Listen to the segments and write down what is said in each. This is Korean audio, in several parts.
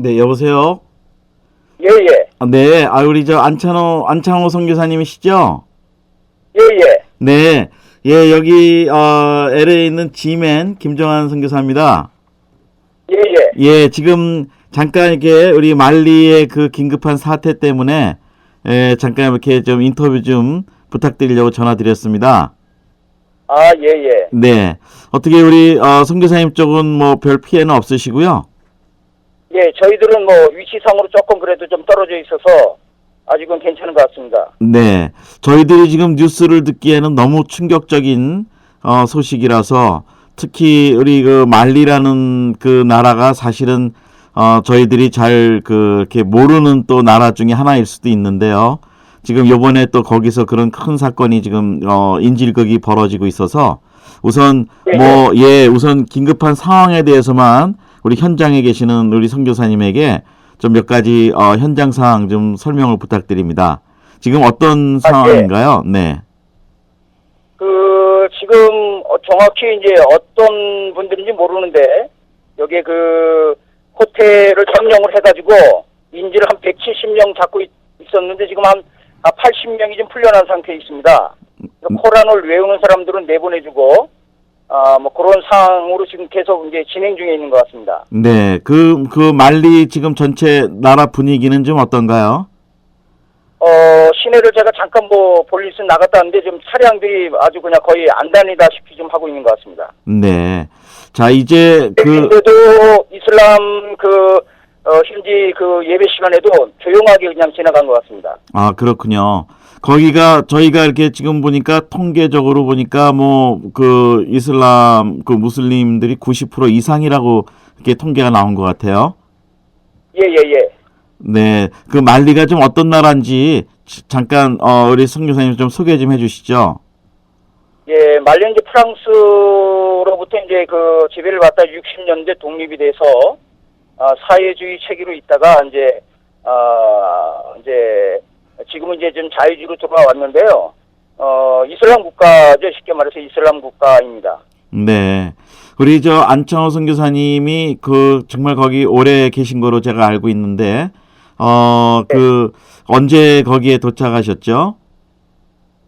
네, 여보세요? 예, 예. 아, 네, 아, 우리 저 안찬호, 안창호 선교사님이시죠? 예, 예. 네, 예, 여기, 어, LA에 있는 지맨 김정환 선교사입니다. 예, 예. 예, 지금 잠깐 이렇게 우리 말리의 그 긴급한 사태 때문에, 예, 잠깐 이렇게 좀 인터뷰 좀 부탁드리려고 전화드렸습니다. 아, 예, 예. 네, 어떻게 우리, 어, 선교사님 쪽은 뭐 별 피해는 없으시고요? 예, 저희들은 뭐 위치상으로 조금 그래도 좀 떨어져 있어서 아직은 괜찮은 것 같습니다. 네. 저희들이 지금 뉴스를 듣기에는 너무 충격적인 어, 소식이라서 특히 우리 그 말리라는 그 나라가 사실은 어, 저희들이 잘그 이렇게 모르는 또 나라 중에 하나일 수도 있는데요. 지금 요번에 또 거기서 그런 큰 사건이 지금 어, 인질극이 벌어지고 있어서 우선 네. 뭐 예, 우선 긴급한 상황에 대해서만 우리 현장에 계시는 우리 선교사님에게 좀 몇 가지 어, 현장 상황 좀 설명을 부탁드립니다. 지금 어떤 아, 상황인가요? 네. 그 지금 어, 정확히 이제 어떤 분들인지 모르는데 여기에 그 호텔을 점령을 해가지고 인지를 한 170명 잡고 있, 었는데 지금 한 80명이 좀 풀려난 상태에 있습니다. 코란을 외우는 사람들은 내보내주고 아뭐 그런 상황으로 지금 계속 이제 진행 중에 있는 것 같습니다. 네. 그, 그 말리 지금 전체 나라 분위기는 좀 어떤가요? 어 시내를 제가 잠깐 뭐 볼일은 나갔다 왔는데 지금 차량들이 아주 그냥 거의 안 다니다시피 좀 하고 있는 것 같습니다. 네. 자, 이제 그, 그래도 이슬람 그 어, 현지 그 예배 시간에도 조용하게 그냥 지나간 것 같습니다. 아, 그렇군요. 거기가 저희가 이렇게 지금 보니까 통계적으로 보니까 뭐 그 이슬람 그 무슬림들이 90% 이상이라고 이렇게 통계가 나온 것 같아요. 예 예 예. 네. 그 말리가 좀 어떤 나라인지 지- 잠깐 어 우리 성교사님 좀 소개 좀 해주시죠. 예, 말년 이제 프랑스로부터 이제 그 지배를 받다 60년대 독립이 돼서 아, 사회주의 체계로 있다가 이제 아 이제 지금은 이제 좀 자유주의로 돌아왔는데요. 어 이슬람 국가죠 쉽게 말해서 이슬람 국가입니다. 네. 우리 저 안창호 선교사님이 그 정말 거기 오래 계신 거로 제가 알고 있는데 어 그 언제 거기에 도착하셨죠?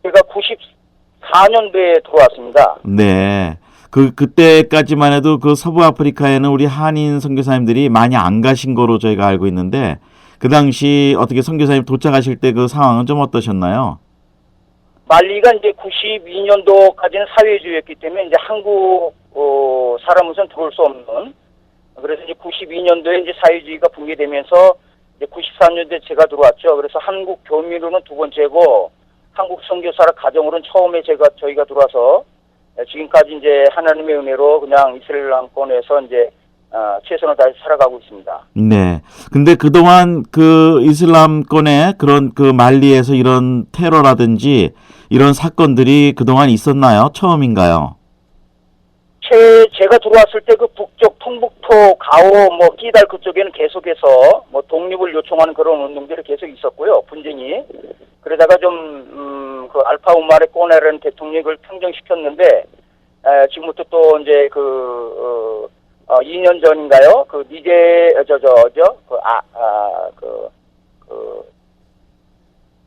제가 94년도에 들어왔습니다. 네. 그 그때까지만 해도 그 서부 아프리카에는 우리 한인 선교사님들이 많이 안 가신 거로 저희가 알고 있는데 그 당시 어떻게 선교사님 도착하실 때 그 상황은 좀 어떠셨나요? 말리가 이제 92년도까지는 사회주의였기 때문에 이제 한국 어, 사람으로선 들어올 수 없는 그래서 이제 92년도에 이제 사회주의가 붕괴되면서 이제 93년도에 제가 들어왔죠. 그래서 한국 교민으로는 두 번째고 한국 선교사라 가정으로는 처음에 제가 저희가 들어와서 지금까지 이제 하나님의 은혜로 그냥 이슬람권에서 이제 아, 최선을 다해 살아가고 있습니다. 네. 근데 그동안 그 이슬람권의 그런 그 말리에서 이런 테러라든지 이런 사건들이 그동안 있었나요? 처음인가요? 제, 제가 들어왔을 때 그 북쪽 통북토 가오 뭐 끼달 그쪽에는 계속해서 뭐 독립을 요청하는 그런 운동들이 계속 있었고요 분쟁이 그러다가 좀그 알파 우마레 꼬네라는 대통령을 평정시켰는데 에, 지금부터 또 이제 그 어, 어, 2년 전인가요 그 니제 저저저그아아그그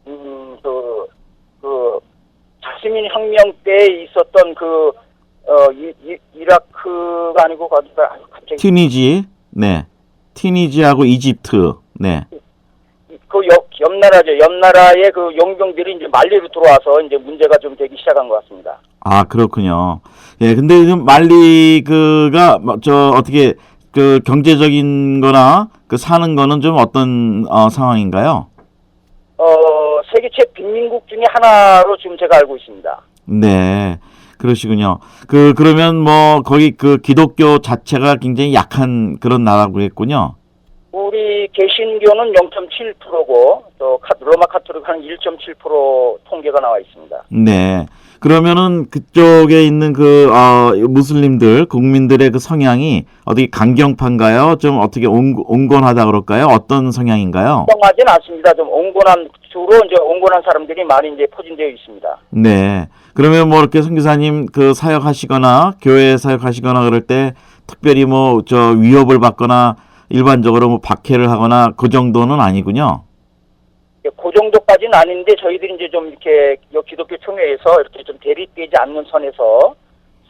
음 그 그 자스민 혁명 때 있었던 그 어, 이, 이, 이라크가 아니고 갑자기 튀니지. 네. 튀니지하고 이집트. 네. 그 옆, 옆 나라죠. 옆 나라의 그 용병들이 이제 말리로 들어와서 이제 문제가 좀 되기 시작한 것 같습니다. 아, 그렇군요. 예, 근데 지금 말리 그가 뭐 저 어떻게 그 경제적인 거나 그 사는 거는 좀 어떤 어, 상황인가요? 어, 세계 최빈민국 중에 하나로 지금 제가 알고 있습니다. 네. 그러시군요. 그 그러면 뭐 거기 그 기독교 자체가 굉장히 약한 그런 나라고겠군요. 우리 개신교는 0.7%고 또 카- 로마 카톨릭 한1.7% 통계가 나와 있습니다. 네. 그러면은 그쪽에 있는 그 어, 무슬림들 국민들의 그 성향이 어떻게 강경파인가요? 좀 어떻게 온, 온건하다 그럴까요? 어떤 성향인가요? 정하진 않습니다. 좀 온건한 주로 이제 온건한 사람들이 많이 이제 포진되어 있습니다. 네. 그러면 뭐 이렇게 선교사님 그 사역하시거나 교회 사역하시거나 그럴 때 특별히 뭐 저 위협을 받거나 일반적으로 뭐 박해를 하거나 그 정도는 아니군요. 예, 그 정도까지는 아닌데 저희들이 이제 좀 이렇게 여 기독교 총회에서 이렇게 좀 대립되지 않는 선에서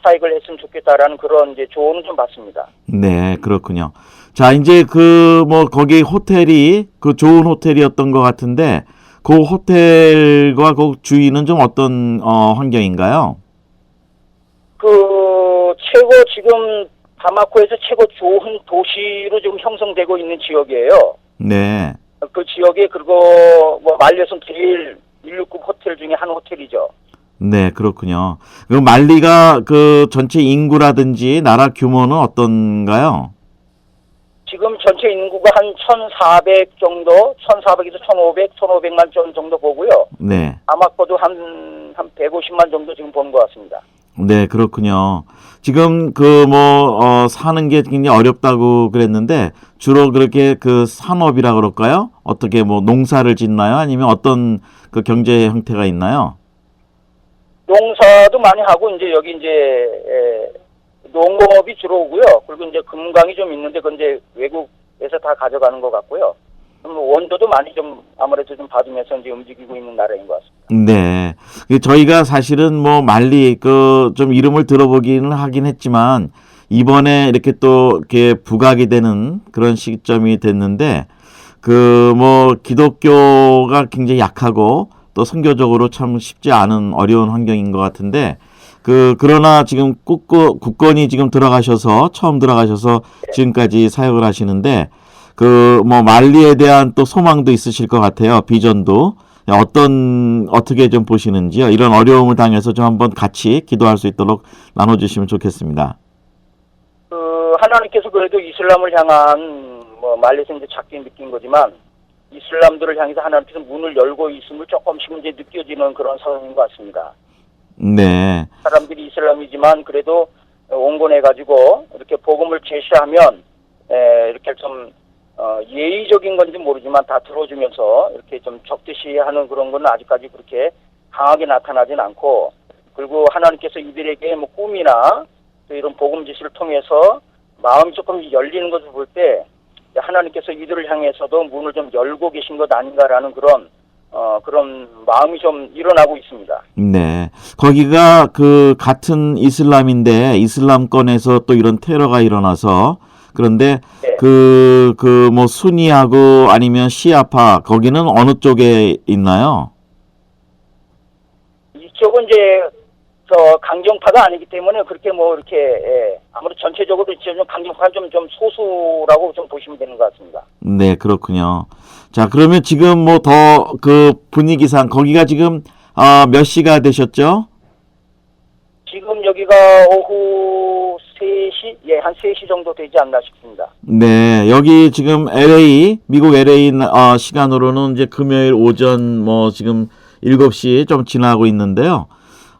사익을 했으면 좋겠다라는 그런 이제 조언은 좀 받습니다. 네, 그렇군요. 자, 이제 그 뭐 거기 호텔이 그 좋은 호텔이었던 것 같은데 그 호텔과 그 주위는 좀 어떤 어, 환경인가요? 그 최고 지금 바마코에서 최고 좋은 도시로 지금 형성되고 있는 지역이에요. 네. 그 지역에 그리고 뭐 말려선 제일 1류급 호텔 중에 한 호텔이죠. 네, 그렇군요. 그 말리가 그 전체 인구라든지 나라 규모는 어떤가요? 지금 전체 인구가 한 1,400 정도, 1,400에서 1,500, 1,500만 전 정도 보고요. 네. 아마코도 한, 한 150만 정도 지금 보는 것 같습니다. 네, 그렇군요. 지금 그 뭐 어, 사는 게 굉장히 어렵다고 그랬는데 주로 그렇게 그 산업이라 그럴까요? 어떻게 뭐 농사를 짓나요? 아니면 어떤 그 경제 형태가 있나요? 농사도 많이 하고 이제 여기 이제 에, 농공업이 주로 오고요. 그리고 이제 금강이 좀 있는데 그건 이제 외국에서 다 가져가는 것 같고요. 음, 원조도 많이 좀 아무래도 좀 받으면서 이제 움직이고 있는 나라인 것 같습니다. 네. 그 저희가 사실은 뭐 말리 그 좀 이름을 들어보기는 하긴 했지만 이번에 이렇게 또 이렇게 부각이 되는 그런 시점이 됐는데 그 뭐 기독교가 굉장히 약하고 또 선교적으로 참 쉽지 않은 어려운 환경인 것 같은데 그 그러나 지금 국건이 지금 들어가셔서 처음 들어가셔서 지금까지 사역을 하시는데 그 뭐 말리에 대한 또 소망도 있으실 것 같아요 비전도 어떤 어떻게 좀 보시는지요 이런 어려움을 당해서 좀 한번 같이 기도할 수 있도록 나눠 주시면 좋겠습니다. 그 하나님께서 그래도 이슬람을 향한 뭐 말레이서 이제 작게 느낀 거지만 이슬람들을 향해서 하나님께서 문을 열고 있음을 조금씩 이제 느껴지는 그런 상황인 것 같습니다. 네, 사람들이 이슬람이지만 그래도 온건해 가지고 이렇게 복음을 제시하면 에, 이렇게 좀 어, 예의적인 건지 모르지만 다 들어주면서 이렇게 좀 적듯이 하는 그런 거는 아직까지 그렇게 강하게 나타나진 않고 그리고 하나님께서 이들에게 뭐 꿈이나 또 이런 복음 지시를 통해서 마음이 조금 열리는 것을 볼 때 하나님께서 이들을 향해서도 문을 좀 열고 계신 것 아닌가라는 그런 어, 그런 마음이 좀 일어나고 있습니다. 네. 거기가 그 같은 이슬람인데 이슬람권에서 또 이런 테러가 일어나서 그런데 네. 그그 뭐 순위하고 아니면 시아파 거기는 어느 쪽에 있나요? 이쪽은 이제 저 강경파가 아니기 때문에 그렇게 뭐 이렇게 예, 아무래도 전체적으로 좀 강경파 좀 좀 소수라고 좀 보시면 되는 것 같습니다. 네, 그렇군요. 자, 그러면 지금 뭐 더 그 분위기상 거기가 지금 아, 몇 시가 되셨죠? 지금 여기가 오후 3시 예, 한 3시 정도 되지 않나 싶습니다. 네, 여기 지금 LA, 미국 LA 어, 시간으로는 이제 금요일 오전 뭐 지금 7시 좀 지나고 있는데요.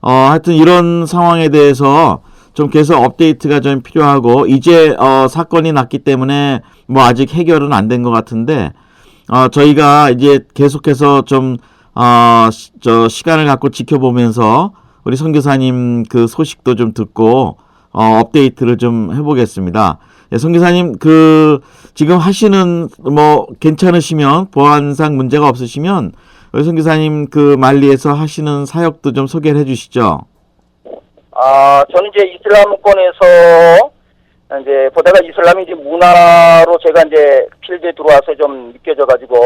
어, 하여튼 이런 상황에 대해서 좀 계속 업데이트가 좀 필요하고 이제 어, 사건이 났기 때문에 뭐 아직 해결은 안 된 것 같은데 어, 저희가 이제 계속해서 좀 어, 시- 저 시간을 갖고 지켜보면서 우리 선교사님 그 소식도 좀 듣고 어, 업데이트를 좀 해보겠습니다. 예, 선교사님 그 지금 하시는 뭐 괜찮으시면 보안상 문제가 없으시면 우리 선교사님 그 말리에서 하시는 사역도 좀 소개를 해 주시죠. 아, 저는 이제 이슬람권에서 이제 보다가 이슬람이 이제 문화로 제가 이제 필드에 들어와서 좀 느껴져 가지고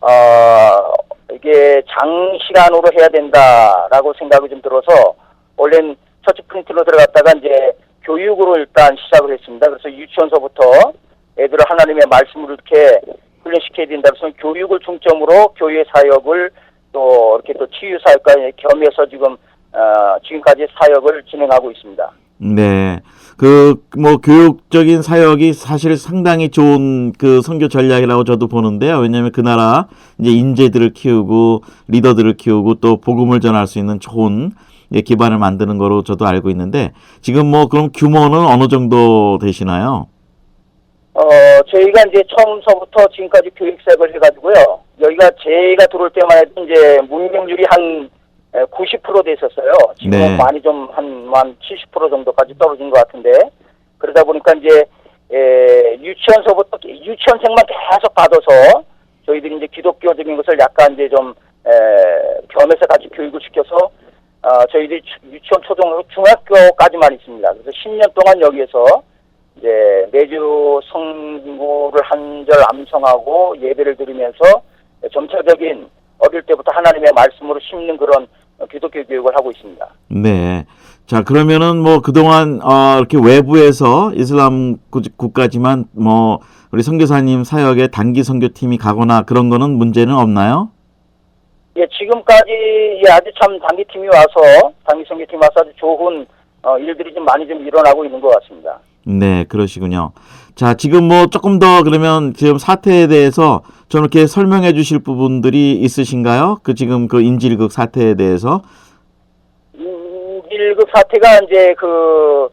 아, 이게 장시간으로 해야 된다라고 생각이 좀 들어서 원래는 처치 프린트로 들어갔다가 이제 교육으로 일단 시작을 했습니다. 그래서 유치원서부터 애들을 하나님의 말씀으로 이렇게 훈련시켜야 된다. 그래서 교육을 중점으로 교회 사역을 또 이렇게 또 치유 사역까지 겸해서 지금 어, 지금까지 사역을 진행하고 있습니다. 네. 그, 뭐, 교육적인 사역이 사실 상당히 좋은 그 선교 전략이라고 저도 보는데요. 왜냐면 그 나라 이제 인재들을 키우고 리더들을 키우고 또 복음을 전할 수 있는 좋은 예, 기반을 만드는 거로 저도 알고 있는데 지금 뭐 그럼 규모는 어느 정도 되시나요? 어, 저희가 이제 처음서부터 지금까지 교육 사역을 해가지고요. 여기가 제가 들어올 때만 해도 이제 문명률이 한 90% 됐었어요. 지금 네. 은 많이 좀 한 한 70% 정도까지 떨어진 것 같은데 그러다 보니까 이제 에, 유치원서부터 유치원생만 계속 받아서 저희들이 이제 기독교적인 것을 약간 이제 좀 에, 겸해서 같이 교육을 시켜서 아, 저희들이 주- 유치원, 초등, 중학교까지만 있습니다. 그래서 10년 동안 여기에서 이제 매주 성구를 한 절 암송하고 예배를 드리면서 점차적인 어릴 때부터 하나님의 말씀으로 심는 그런 어, 기독교 교육을 하고 있습니다. 네. 자, 그러면은 뭐 그동안 어 이렇게 외부에서 이슬람 국- 국가지만 뭐 우리 선교사님 사역에 단기 선교팀이 가거나 그런 거는 문제는 없나요? 예, 지금까지 예, 아주 참 단기 팀이 와서 단기 선교팀이 와서 아주 좋은 어, 일들이 좀 많이 좀 일어나고 있는 것 같습니다. 네, 그러시군요. 자, 지금 뭐 조금 더 그러면 지금 사태에 대해서 좀 이렇게 설명해 주실 부분들이 있으신가요? 그 지금 그 인질극 사태에 대해서? 인질급 사태가 이제 그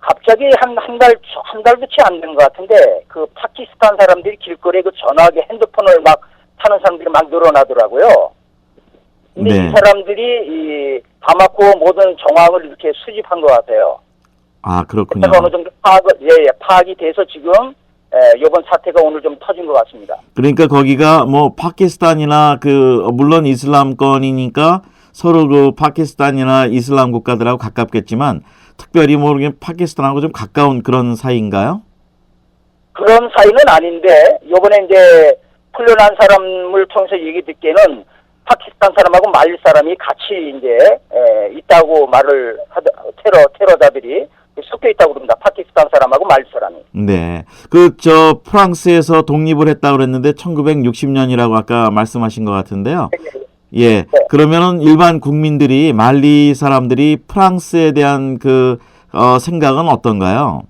갑자기 한 한 달 한 달도 채 안 된 것 같은데 그 파키스탄 사람들이 길거리에 그 전화기 핸드폰을 막 타는 사람들이 막 늘어나더라고요. 근데 네. 이 사람들이 이 바마코 모든 정황을 이렇게 수집한 것 같아요. 아, 그렇군요. 그래서 어느 정도 파악 예, 예, 파악이 돼서 지금 에, 이번 사태가 오늘 좀 터진 것 같습니다. 그러니까 거기가 뭐 파키스탄이나 그 어, 물론 이슬람권이니까 서로 그 파키스탄이나 이슬람 국가들하고 가깝겠지만 특별히 모르게 파키스탄하고 좀 가까운 그런 사이인가요? 그런 사이는 아닌데 요번에 이제 풀려난 사람을 통해서 얘기 듣기에는 파키스탄 사람하고 말리 사람이 같이 이제 에, 있다고 말을 하더 테러 테러자들이 섞여 있다고 그럽니다. 파키스탄 사람하고 말리 사람이. 네. 그 저 프랑스에서 독립을 했다고 그랬는데 1960년이라고 아까 말씀하신 것 같은데요. 예. 그러면은 일반 국민들이 말리 사람들이 프랑스에 대한 그 어, 생각은 어떤가요?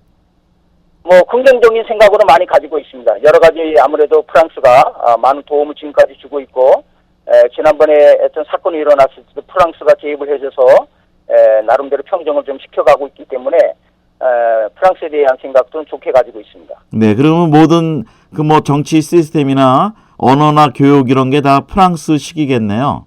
뭐 긍정적인 생각으로 많이 가지고 있습니다. 여러 가지 아무래도 프랑스가 아, 많은 도움을 지금까지 주고 있고 에, 지난번에 어떤 사건이 일어났을 때도 프랑스가 개입을 해줘서 에, 나름대로 평정을 좀 시켜가고 있기 때문에 에, 프랑스에 대한 생각도 좋게 가지고 있습니다. 네. 그러면 모든 그 뭐 정치 시스템이나 언어나 교육 이런 게 다 프랑스식이겠네요.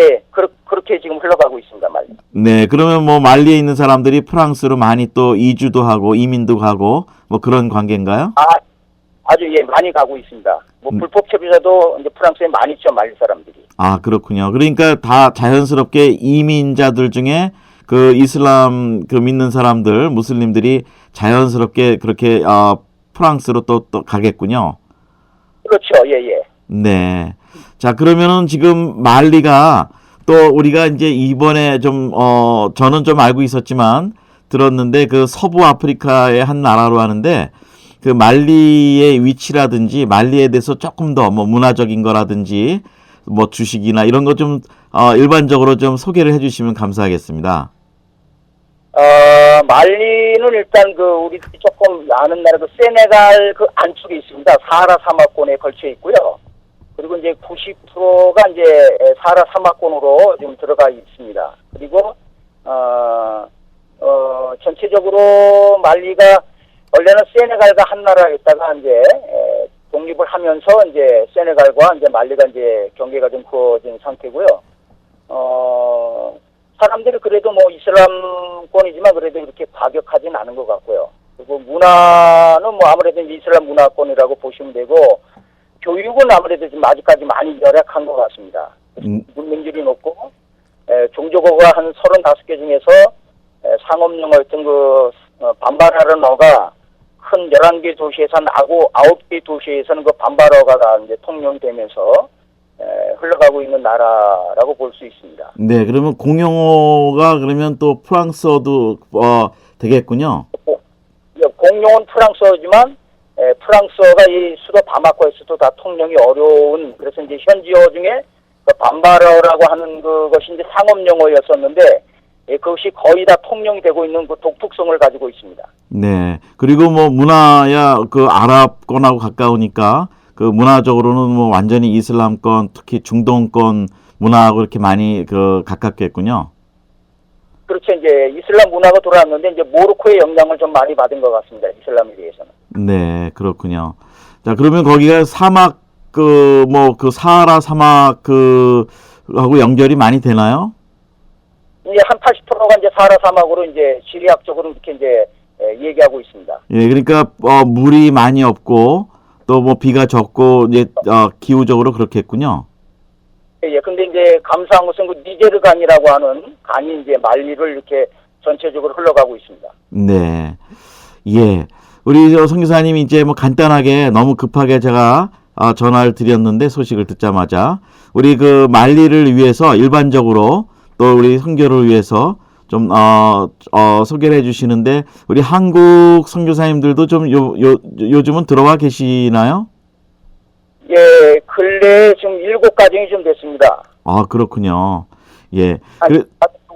예, 그렇, 그렇게 지금 흘러가고 있습니다, 말이. 네. 그러면 뭐 말리에 있는 사람들이 프랑스로 많이 또 이주도 하고 이민도 가고 뭐 그런 관계인가요? 아, 아주 예, 많이 가고 있습니다. 뭐 음. 불법 체류자도 이제 프랑스에 많이 있죠, 말리 사람들이. 아, 그렇군요. 그러니까 다 자연스럽게 이민자들 중에 그 이슬람 그 믿는 사람들, 무슬림들이 자연스럽게 그렇게 어, 프랑스로 또, 또 가겠군요. 그렇죠, 예, 예. 네. 자, 그러면은 지금 말리가 또 우리가 이제 이번에 좀, 어, 저는 좀 알고 있었지만 들었는데 그 서부 아프리카의 한 나라로 하는데 그 말리의 위치라든지 말리에 대해서 조금 더 뭐 문화적인 거라든지 뭐 주식이나 이런 거 좀 어, 일반적으로 좀 소개를 해주시면 감사하겠습니다. 어, 말리는 일단 그 우리들이 조금 아는 나라 그 세네갈 그 안쪽에 있습니다. 사하라 사막권에 걸쳐 있고요. 그리고 이제 90%가 이제 사하라 사막권으로 지금 들어가 있습니다. 그리고 어, 어, 전체적으로 말리가 원래는 세네갈과 한 나라였다가 이제 에, 독립을 하면서 이제 세네갈과 이제 말리가 이제 경계가 좀 그어진 상태고요. 어, 사람들이 그래도 뭐 이슬람권이지만 그래도 이렇게 과격하진 않은 것 같고요. 그리고 문화는 뭐 아무래도 이슬람 문화권이라고 보시면 되고 교육은 아무래도 좀 아직까지 많이 열악한 것 같습니다. 음, 문맹률이 높고 에, 종조어가 한 35개 중에서 에, 상업용어였던 그 어, 반발하는 어가 큰 11개 도시에서 한 아고 9개 도시에서는 그 반발어가 다 이제 통용이 되면서 에, 흘러가고 있는 나라라고 볼 수 있습니다. 네, 그러면 공용어가 그러면 또 프랑스어도 어, 되겠군요. 예, 공용은 프랑스어지만 에, 프랑스어가 이 수도 바마코에서도 다 통용이 어려운 그래서 이제 현지어 중에 그 반바러라고 하는 그것이 이제 상업 용어였었는데 예, 그것이 거의 다 통용이 되고 있는 그 독특성을 가지고 있습니다. 네. 그리고 뭐 문화야 그 아랍권하고 가까우니까 그 문화적으로는 뭐 완전히 이슬람권 특히 중동권 문화하고 이렇게 많이 그 가깝겠군요. 그렇죠. 이제 이슬람 문화가 돌아왔는데 이제 모로코의 영향을 좀 많이 받은 것 같습니다. 이슬람에 대해서는. 네, 그렇군요. 자, 그러면 거기가 사막 그 뭐 그 사하라 사막 그 하고 연결이 많이 되나요? 이제 한 80%가 이제 사하라 사막으로 이제 지리학적으로 이렇게 이제 에, 예, 얘기하고 있습니다. 예, 그러니까 어, 물이 많이 없고 또 뭐 비가 적고 이제 어, 기후적으로 그렇겠군요. 예, 예. 근데 이제 감사한 것은 그 니제르 강이라고 하는 강이 이제 말리를 이렇게 전체적으로 흘러가고 있습니다. 네. 예. 우리 저 선교사님이 이제 뭐 간단하게 너무 급하게 제가 아, 전화를 드렸는데 소식을 듣자마자 우리 그 말리를 위해서 일반적으로 또 우리 선교를 위해서 좀 어, 어, 소개를 해주시는데 우리 한국 선교사님들도 좀 요, 요, 요즘은 들어와 계시나요? 예, 근래 지금 일곱 가정이 좀 됐습니다. 아 그렇군요. 예. 한, 그,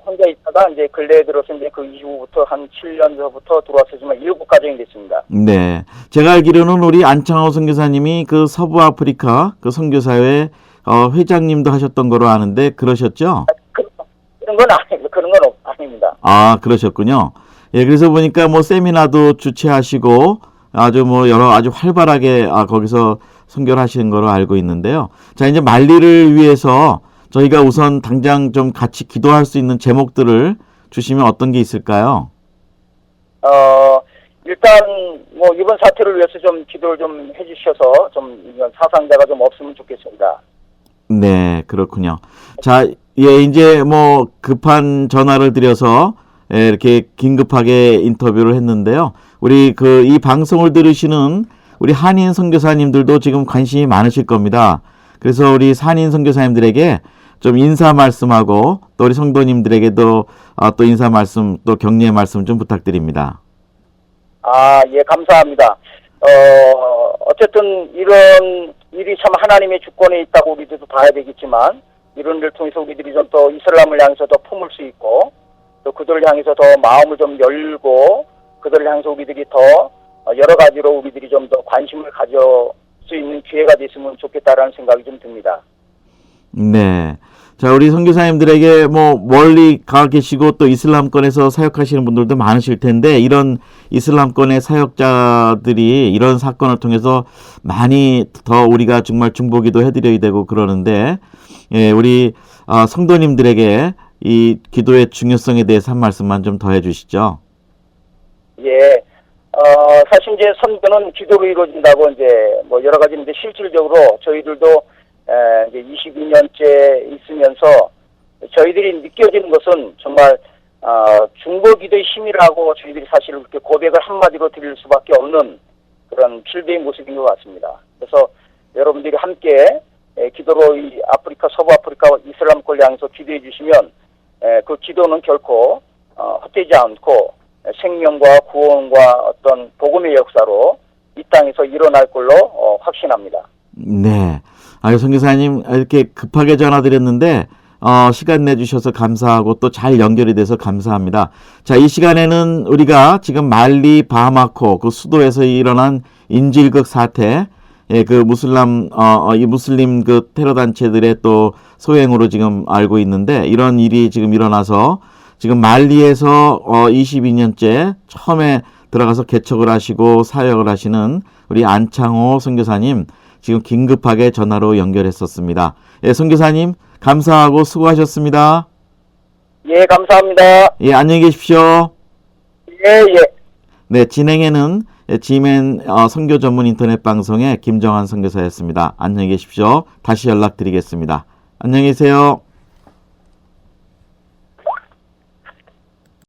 혼자 있다가 이제 근래에 들어서 이제 그 이후부터 한 7년 전부터 들어왔었지만 일곱 가정이 됐습니다. 네. 제가 알기로는 우리 안창호 선교사님이 그 서부 아프리카 그 선교사회 어, 회장님도 하셨던 거로 아는데 그러셨죠? 그, 그런 건 아니, 그런 건 없, 아닙니다. 아, 그러셨군요. 예, 그래서 보니까 뭐 세미나도 주최하시고 아주 뭐 여러 아주 활발하게 아, 거기서 선교를 하시는 거로 알고 있는데요. 자, 이제 말리를 위해서 저희가 우선 당장 좀 같이 기도할 수 있는 제목들을 주시면 어떤 게 있을까요? 어, 일단 뭐 이번 사태를 위해서 좀 기도를 좀 해주셔서 좀 이런 사상자가 좀 없으면 좋겠습니다. 네, 그렇군요. 자, 예, 이제 뭐 급한 전화를 드려서 예, 이렇게 긴급하게 인터뷰를 했는데요. 우리 그 이 방송을 들으시는 우리 한인 선교사님들도 지금 관심이 많으실 겁니다. 그래서 우리 한인 선교사님들에게 좀 인사 말씀하고 또 우리 성도님들에게도 아, 또 인사 말씀 또 격려의 말씀 좀 부탁드립니다. 아, 예, 감사합니다. 어, 어쨌든 이런 일이 참 하나님의 주권에 있다고 우리들도 봐야 되겠지만, 이런 일을 통해서 우리들이 좀 더 이슬람을 향해서 더 품을 수 있고, 또 그들을 향해서 더 마음을 좀 열고, 그들을 향해서 우리들이 더 어, 여러 가지로 우리들이 좀 더 관심을 가져 수 있는 기회가 됐으면 좋겠다라는 생각이 좀 듭니다. 네. 자, 우리 선교사님들에게 뭐 멀리 가 계시고 또 이슬람권에서 사역하시는 분들도 많으실 텐데 이런 이슬람권의 사역자들이 이런 사건을 통해서 많이 더 우리가 정말 중보기도 해드려야 되고 그러는데 예, 우리 아, 성도님들에게 이 기도의 중요성에 대해서 한 말씀만 좀 더 해 주시죠. 예. 어, 사실 이제 선교는 기도로 이루어진다고 이제 뭐 여러 가지 인데 실질적으로 저희들도 에, 이제 22년째 있으면서 저희들이 느껴지는 것은 정말 어, 중보 기도의 힘이라고 저희들이 사실 그렇게 고백을 한마디로 드릴 수밖에 없는 그런 필드의 모습인 것 같습니다. 그래서 여러분들이 함께 에, 기도로 이 아프리카 서부 아프리카 이슬람권을 향해서 기도해 주시면 에, 그 기도는 결코 어, 헛되지 않고 생명과 구원과 어떤 복음의 역사로 이 땅에서 일어날 걸로 어, 확신합니다. 네. 아유, 선교사님, 이렇게 급하게 전화드렸는데, 어, 시간 내주셔서 감사하고 또 잘 연결이 돼서 감사합니다. 자, 이 시간에는 우리가 지금 말리 바마코 그 수도에서 일어난 인질극 사태, 예, 그 무슬람, 어, 어, 이 무슬림 그 테러 단체들의 또 소행으로 지금 알고 있는데, 이런 일이 지금 일어나서 지금 말리에서 어, 22년째 처음에 들어가서 개척을 하시고 사역을 하시는 우리 안창호 선교사님, 지금 긴급하게 전화로 연결했었습니다. 예, 선교사님 감사하고 수고하셨습니다. 예, 감사합니다. 예, 안녕히 계십시오. 예, 예. 네, 진행에는 지맨 어, 선교 전문 인터넷 방송의 김정한 선교사였습니다. 안녕히 계십시오. 다시 연락드리겠습니다. 안녕히 계세요.